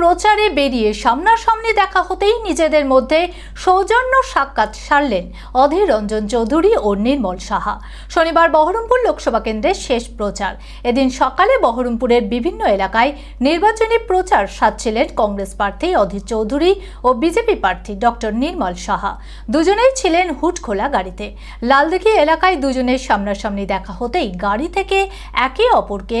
প্রচারে বেরিয়ে সামনাসামনি দেখা হতেই নিজেদের মধ্যে সৌজন্য সাক্ষাৎ সারলেন অধীর রঞ্জন চৌধুরী ও নির্মল সাহা। শনিবার বহরমপুর লোকসভা কেন্দ্রের শেষ প্রচার। এদিন সকালে বহরমপুরের বিভিন্ন এলাকায় নির্বাচনী প্রচার সারছিলেন কংগ্রেস প্রার্থী অধীর চৌধুরী ও বিজেপি প্রার্থী ডক্টর নির্মল সাহা। দুজনেই ছিলেন হুট খোলা গাড়িতে। লালদিঘি এলাকায় দুজনের সামনাসামনি দেখা হতেই গাড়ি থেকে একে অপরকে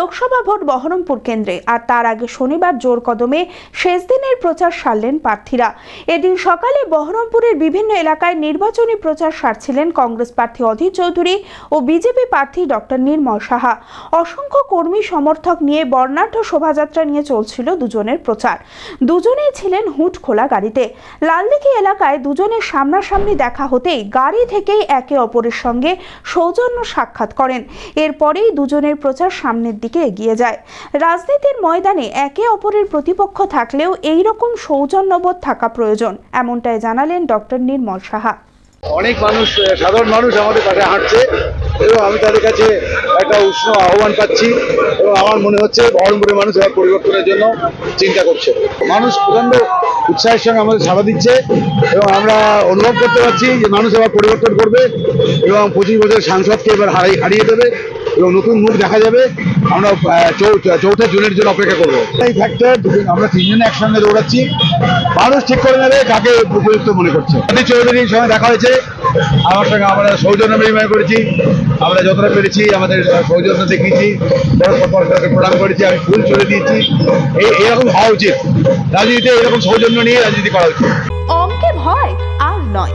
Lok Sabha vote Baharampur কেন্দ্রে আর তার আগে শনিবার জোর কদমে শেষ দিনের প্রচার সারলেন প্রার্থীরা। এদিন সকালে বহরমপুরের বিভিন্ন এলাকায় নির্বাচনী প্রচার সারছিলেন কংগ্রেস প্রার্থী অধীর চৌধুরী ও বিজেপি প্রার্থী ডক্টর নির্মল সাহা। অসংখ্য কর্মী সমর্থক নিয়ে বর্ণাঢ্য শোভাযাত্রা নিয়ে চলছিল দুজনের প্রচার। দুজনেই ছিলেন হুট খোলা গাড়িতে। লালদিঘি এলাকায় দুজনের সামনাসামনি দেখা হতেই গাড়ি থেকেই একে অপরের সঙ্গে সৌজন্য সাক্ষাৎ করেন। এরপরেই দুজনের প্রচার সামনের দিকে এগিয়ে যায়। রাজনীতির ময়দানে একে অপরের প্রতিপক্ষ থাকলেও এই রকম সৌজন্যবোধ থাকা প্রয়োজন, এমনটাই জানালেন ডক্টর নির্মল সাহা। অনেক মানুষ সাধারণ মানুষ আমাদের পাশে হাঁটছে এবং আমি তাদের কাছে একটা উষ্ণ আহ্বান পাচ্ছি এবং আমার মনে হচ্ছে বহরমপুরের মানুষ এবার পরিবর্তনের জন্য চিন্তা করছে। মানুষ প্রচণ্ড উৎসাহের সঙ্গে আমাদের সাড়া দিচ্ছে এবং আমরা অনুভব করতে পারছি যে মানুষ এবার পরিবর্তন করবে এবং পঁচিশ বছর সাংসদকে এবার হারিয়ে হারিয়ে দেবে এবং নতুন মুখ দেখা যাবে। আমরা চৌঠা জুনের জন্য অপেক্ষা করব। এই ফ্যাক্টর আমরা তিনজনে একসঙ্গে দৌড়াচ্ছি। মানুষ ঠিক করে নেবে কাকে উপযুক্ত মনে করছে। অধীর চৌধুরীর সঙ্গে দেখা হয়েছে। আমার সঙ্গে আমরা সৌজন্য বিনিময় করেছি। আমরা যতটা পেরেছি আমাদের সৌজন্য দেখিয়েছি। পরস্পর পরস্পরকে করেছি। আমি ফুল চলে দিয়েছি। এই এরকম হওয়া উচিত। রাজনীতিতে এরকম সৌজন্য নিয়ে রাজনীতি করা উচিত। অঙ্কে ভয় আর নয়।